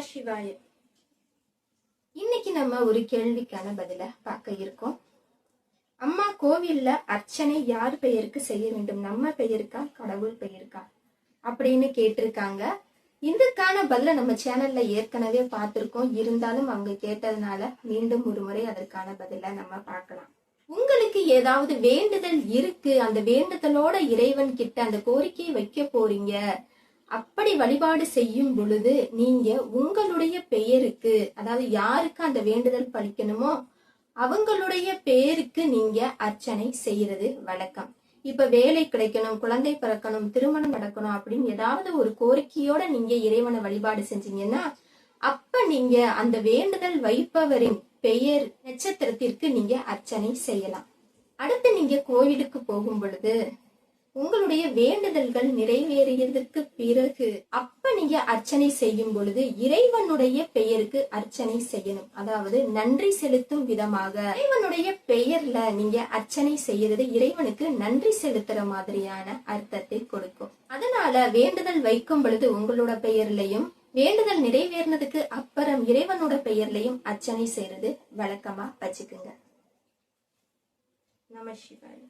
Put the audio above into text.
சிவாய. இன்னைக்கு நம்ம ஒரு கேள்விக்கான பதில பார்க்க இருக்கோம். அம்மா கோவில்ல அர்ச்சனை யார் பெயருக்கு செய்ய வேண்டும்? நம்ம பெயருக்கா? கடவுள் பெயருக்கா? அப்படின்னு கேட்டிருக்காங்க. இதுக்கான பதில நம்ம சேனல்ல ஏற்கனவே பார்த்திருக்கோம். இருந்தாலும் அவங்க கேட்டதுனால மீண்டும் ஒரு முறை அதற்கான பதில நம்ம பார்க்கலாம். உங்களுக்கு ஏதாவது வேண்டுதல் இருக்கு? அந்த வேண்டுதலோட இறைவன் கிட்ட அந்த கோரிக்கையை வைக்க போறீங்க. அப்படி வழிபாடு செய்யும் பொழுது நீங்க உங்களுடைய பெயருக்கு அதாவது யாருக்கு அந்த வேண்டுதல் பழிக்கணுமோ அவங்களுடைய பெயருக்கு நீங்க அர்ச்சனை செய்யறது வழக்கம். இப்ப வேலை கிடைக்கணும் குழந்தை பிறக்கணும் திருமணம் நடக்கணும் அப்படின்னு ஏதாவது ஒரு கோரிக்கையோட நீங்க இறைவனை வழிபாடு செஞ்சீங்கன்னா அப்ப நீங்க அந்த வேண்டுதல் வைப்பவரின் பெயர் நட்சத்திரத்திற்கு நீங்க அர்ச்சனை செய்யலாம். அடுத்து நீங்க கோவிலுக்கு போகும் பொழுது உங்களுடைய வேண்டுதல்கள் நிறைவேறியதற்கு பிறகு அப்ப நீங்க அர்ச்சனை செய்யும் பொழுது இறைவனுடைய பெயருக்கு அர்ச்சனை செய்யணும். அதாவது நன்றி செலுத்தும் விதமாக. இறைவனுடைய பெயர்ல நீங்க அர்ச்சனை செய்யறது இறைவனுக்கு நன்றி செலுத்துற மாதிரியான அர்த்தத்தை கொடுக்கும். அதனால வேண்டுதல் வைக்கும் பொழுது உங்களோட பெயர்லயும் வேண்டுதல் நிறைவேறினதுக்கு அப்புறம் இறைவனோட பெயர்லயும் அர்ச்சனை செய்யறது வழக்கமா வச்சுக்குங்க. நம சிவாய்.